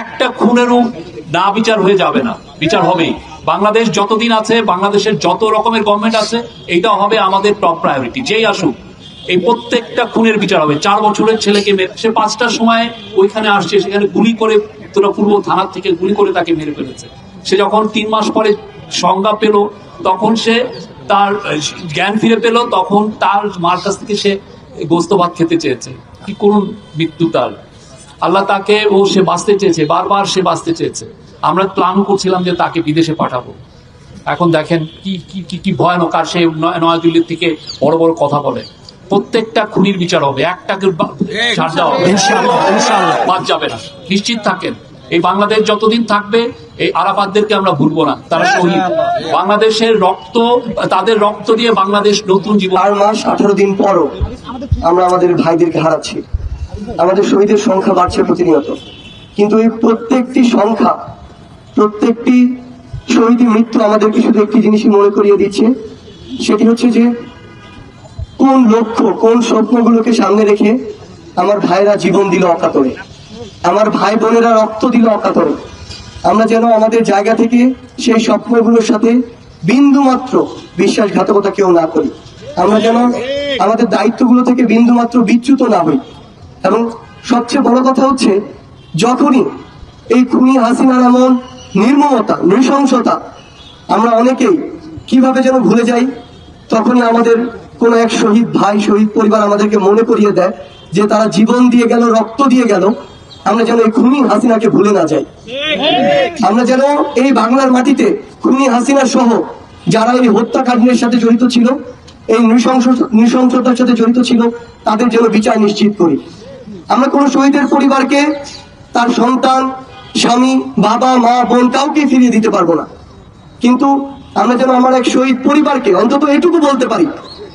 একটা খুনেরও না বিচার হয়ে যাবে না। বিচার হবেই। বাংলাদেশ যতদিন আছে, বাংলাদেশের যত রকমের গভর্নমেন্ট আছে এইটা হবে আমাদের টপ প্রায়োরিটি যেই আসুক, এই প্রত্যেকটা খুনের বিচার হবে। চার বছরের ছেলেকে মেরে, সে পাঁচটার সময় ওইখানে আসছে, সেখানে গুলি করে উত্তরা পূর্ব থানার থেকে গুলি করে তাকে মেরে ফেলেছে। সে যখন তিন মাস পরে সংজ্ঞা পেল, তখন সে তার জ্ঞান ফিরে পেল, তখন তার মার কাছ থেকে সে গোস্ত ভাত খেতে চেয়েছে। কি করুন মৃত্যু তার। আল্লাহ তাকে ও সে বাঁচতে চেয়েছে বারবার সে বাঁচতে চেয়েছে। আমরা প্ল্যান করছিলাম যে তাকে বিদেশে পাঠাবো। এখন দেখেন কি কি কি কি ভয়ানক আর সে নয়- নয়াদিল্লির থেকে বড় বড় কথা বলে। প্রত্যেকটা খুনির বিচার হবে একটাকে ছাড় দেওয়া হবে। ইনশাআল্লাহ, ইনশাআল্লাহ। বাদ যাবে না। নিশ্চিত থাকেন এই বাংলাদেশ যতদিন থাকবে এই আরাফাতদেরকে আমরা ভুলবো না। তারা শহীদ। বাংলাদেশের রক্ত তাদের রক্ত দিয়ে বাংলাদেশ নতুন জীবন চার মাস আঠারো দিন পরও আমরা আমাদের ভাইদেরকে হারাচ্ছি। আমাদের শহীদের সংখ্যা বাড়ছে প্রতিনিয়ত। কিন্তু এই প্রত্যেকটি সংখ্যা, প্রত্যেকটি শহীদের মৃত্যু আমাদেরকে শুধু একটি জিনিসই মনে করিয়ে দিচ্ছে, সেটি হচ্ছে যে কোন লক্ষ্য, কোন স্বপ্নগুলোকে সামনে রেখে আমার ভাইরা জীবন দিল অকাতরে। আমার ভাই বোনেরা রক্ত দিল অকাতরে। আমরা যেন আমাদের জায়গা থেকে সেই স্বপ্নগুলোর সাথে বিন্দু মাত্র বিশ্বাসঘাতকতা কেউ না করি। আমরা যেন আমাদের দায়িত্বগুলো থেকে বিন্দু মাত্র বিচ্যুত না হই। এবং সবচেয়ে বড় কথা হচ্ছে, যখনই এই খুনি হাসিনার এমন নির্মমতা, নৃশংসতা আমরা অনেকেই কীভাবে যেন ভুলে যাই, তখনই আমাদের কোনো এক শহীদ ভাই, শহীদ পরিবার আমাদেরকে মনে করিয়ে দেয় যে তারা জীবন দিয়ে গেল, রক্ত দিয়ে গেল, আমরা যেন এই খুনি হাসিনাকে ভুলে না যাই। আমরা যেন এই বাংলার মাটিতে খুনি হাসিনা সহ যারা এই হত্যাকাণ্ডের সাথে জড়িত ছিল, এই নৃশংস, নৃশংসতার সাথে জড়িত ছিল, তাদের যেন বিচার নিশ্চিত করি। আমরা কোনো শহীদের পরিবারকে তার সন্তান, স্বামী, বাবা, মা, বোন কাউকে ফিরিয়ে দিতে পারব না। কিন্তু আমরা যেন আমার এক শহীদ পরিবারকে, অন্তত এটুকু বলতে পারি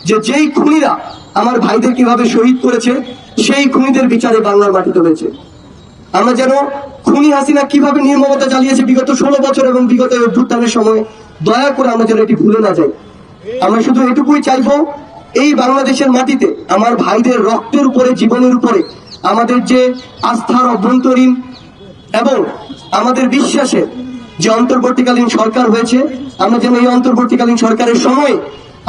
যে যেই খুনিরা আমার ভাইদের কীভাবে শহীদ করেছে, সেই খুনিদের বিচারে বাংলার মাটিতে হয়েছে। আমরা যেন খুনি হাসিনা কীভাবে নির্মমতা চালিয়েছে বিগত ষোলো বছর এবং বিগত অভ্যুত্থানের সময়, দয়া করে আমরা যেন এটি ভুলে না যাই। আমরা শুধু এটুকুই চাইব, এই বাংলাদেশের মাটিতে আমার ভাইদের রক্তের উপরে, জীবনের উপরে আমাদের যে আস্থার অভ্যন্তরীণ এবং আমাদের বিশ্বাসে যে অন্তর্বর্তীকালীন সরকার হয়েছে, আমরা যেন এই অন্তর্বর্তীকালীন সরকারের সময়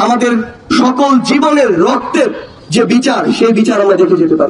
আমাদের সকল জীবনের রক্তের যে বিচার, সেই বিচার আমরা দেখে যেতে পারি।